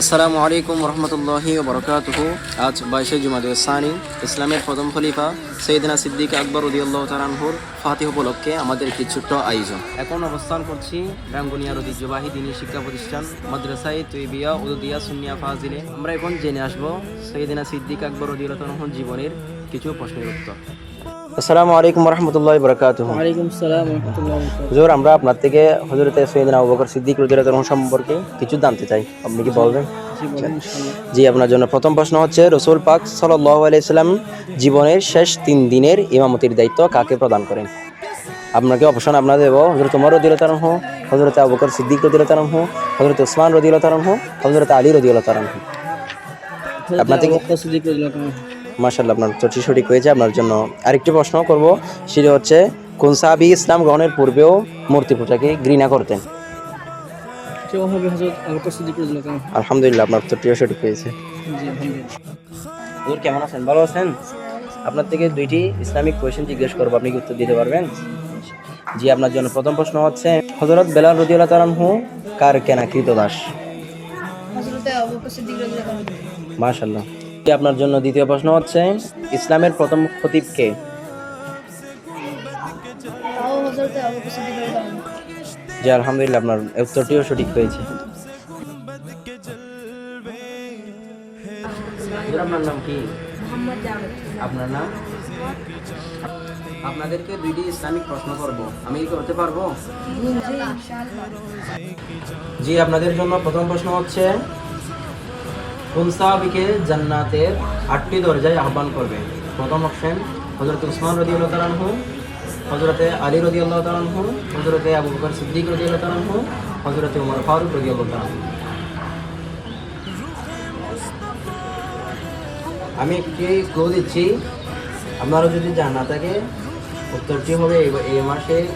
আসসালামু আলাইকুম রহমতুল্লাহি বরকাতুহ আজ বাইশে জুমাদে সানি, ইসলামের প্রথম খলিফা সৈয়দিনা সিদ্দিক আকবর উদিউল্লাহ তালানহুর ফাতিহ উপলক্ষে আমাদের একটি ছোট্ট আয়োজন। এখন অবস্থান করছি রাঙ্গুনিয়ার ঐতিহ্যবাহী দিনী শিক্ষা প্রতিষ্ঠান মাদ্রাসাই তৈবিয়া উদুদিয়া সুনিয়া ফাজিলে। আমরা এখন জেনে আসব সৈয়দিনা সিদ্দিক আকবর উদিউল্লাহ তালানহুর জীবনের কিছু প্রশ্নের উত্তর। আসসালামু আলাইকুম রহমতুল্লাহ সালাম হুজুর আমরা আপনার থেকে হজরতে সৈয়দিনা আবু বকর সিদ্দিক তাআলা সম্পর্কে কিছু জানতে চাই। আপনি কি বলবেন? জি আপনার জন্য প্রথম প্রশ্ন হচ্ছে রসুল পাক সাল্লাল্লাহু আলাইহি সাল্লাম জীবনের শেষ তিন দিনের ইমামতির দায়িত্ব কাকে প্রদান করেন? আপনাকে অপশন আপনার দেব হজরত উমর তাআলা হো হজরত আবু বকর সিদ্দিক তাআলা হো হজরত উসমান রদিয়াল্লাহু তাআলা হো হজরত আলী তাআলা হো আপনার থেকে- মাশাআল্লাহ আপনার চটি সঠিক হয়েছে আপনার জন্য আরেকটি প্রশ্ন করব সেটা হচ্ছে কোন সাহাবী ইসলাম গ্রহণের পূর্বেও মূর্তি পূজাকে ঘৃণা করতেন। আলহামদুলিল্লাহ আপনার চটিও সঠিক হয়েছে জি হুজুর কেমন আছেন? ভালো আছেন? আপনার থেকে দুইটি ইসলামিক কোয়েশ্চেন জিজ্ঞেস করব আপনি কি উত্তর দিতে পারবেন? জি আপনার জন্য প্রথম প্রশ্ন হচ্ছে হজরত বেলাল রদিউল্লাহ তালানহু কার কেনা রাদিয়াল্লাহু আনহু। মাশাল্লাহ আপনার জন্য দ্বিতীয় প্রশ্ন হচ্ছে ইসলামের প্রথম খতিব কে? জি আলহামদুলিল্লাহ আপনার উত্তরটিও সঠিক হয়েছে। আপনার নাম কি? আপনার নাম? আপনাদেরকে দুইটি ইসলামিক প্রশ্ন করব। আমি কি করতে পারব? জি আপনাদের জন্য প্রথম প্রশ্ন হচ্ছে কোন সাহাবিকে জান্নাতের আটটি দরজায় আহ্বান করবে। প্রথম অপশন হজরত উসমান রদি আল্লাহ তালানহু হজরতে আলী রদি আল্লাহ তালানহু হজরতে আবু বকর সিদ্দিক রদি আল্লাহ তালানহু হজরতে উমর ফারুক রদি আল্লাহ তালানহু আমি একটি ক্লো দিচ্ছি, আপনারা যদি জানা থাকে, উত্তরটি হবে এই- মাসে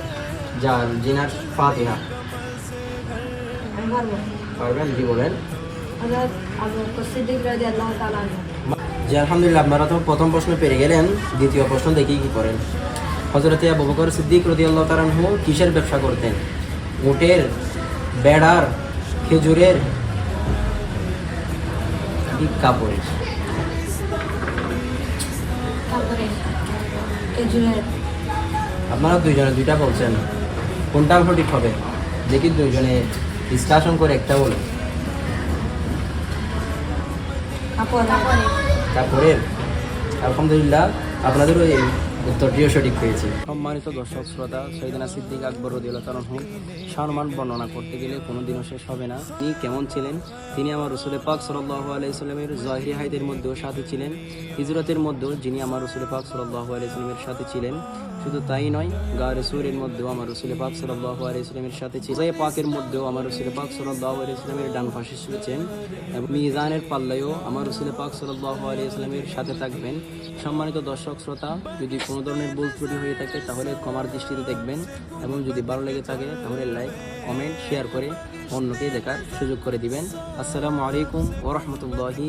যার জিনার ফাতিহা। পারবেন? জি বলেন? রাদিয়াল্লাহু জি আলহামদুলিল্লাহ আপনারা তো প্রথম প্রশ্ন পেরে গেলেন দ্বিতীয় প্রশ্ন দেখি কি করেন। হজরতে আবু বকর সিদ্দিক রদি আল্লাহ তালানহু কিসের ব্যবসা করতেন? উটের বেড়ার খেজুরের কাপড়ের? আপনারা দুইজনে দুইটা বলছেন কোনটা সঠিক হবে? দেখি দুইজনে ডিসকাশন করে একটা বলে কাপড়ের আলহামদুলিল্লাহ আপনাদেরও এই উত্তরটিও সঠিক হয়েছে সম্মানিত দর্শক শ্রোতা সৈদিনা সিদ্দিক আকবর রদিউল্লাহ তালহু সম্মান বর্ণনা করতে গেলে কোনোদিনও শেষ হবে না। তিনি কেমন ছিলেন? তিনি আমার রসুলে পাক সাল্লাহ আলাইসাল্লামের জহিরি হাইদের মধ্যেও সাথে ছিলেন। হিজরতের মধ্যেও যিনি আমার রসুলে পাক সাল্লাহ আলাইসাল্লামের সাথে ছিলেন। শুধু তাই নয়, গা রসুলের মধ্যেও আমার রসুলে পাক সাল্লাহ আলাইসাল্লামের সাথে জয় পাকের মধ্যেও আমার রসুলে পাক সাল্লাহ আলাইসাল্লামের ডান পাশে শুয়েছেন এবং মিজানের পাল্লায়ও আমার রসুলে পাক সাল্লাহ আলাইসাল্লামের সাথে থাকবেন। সম্মানিত দর্শক শ্রোতা, যদি কোনো কোনো ধরনের ভুল ত্রুটি হয়ে থাকে, তাহলে ক্ষমার দৃষ্টিতে দেখবেন এবং যদি ভালো লেগে থাকে, তাহলে লাইক কমেন্ট শেয়ার করে অন্যকে দেখার সুযোগ করে দিবেন। আসসালামু আলাইকুম ও রহমতুল্লাহি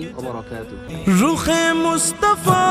রুখে মুস্তফা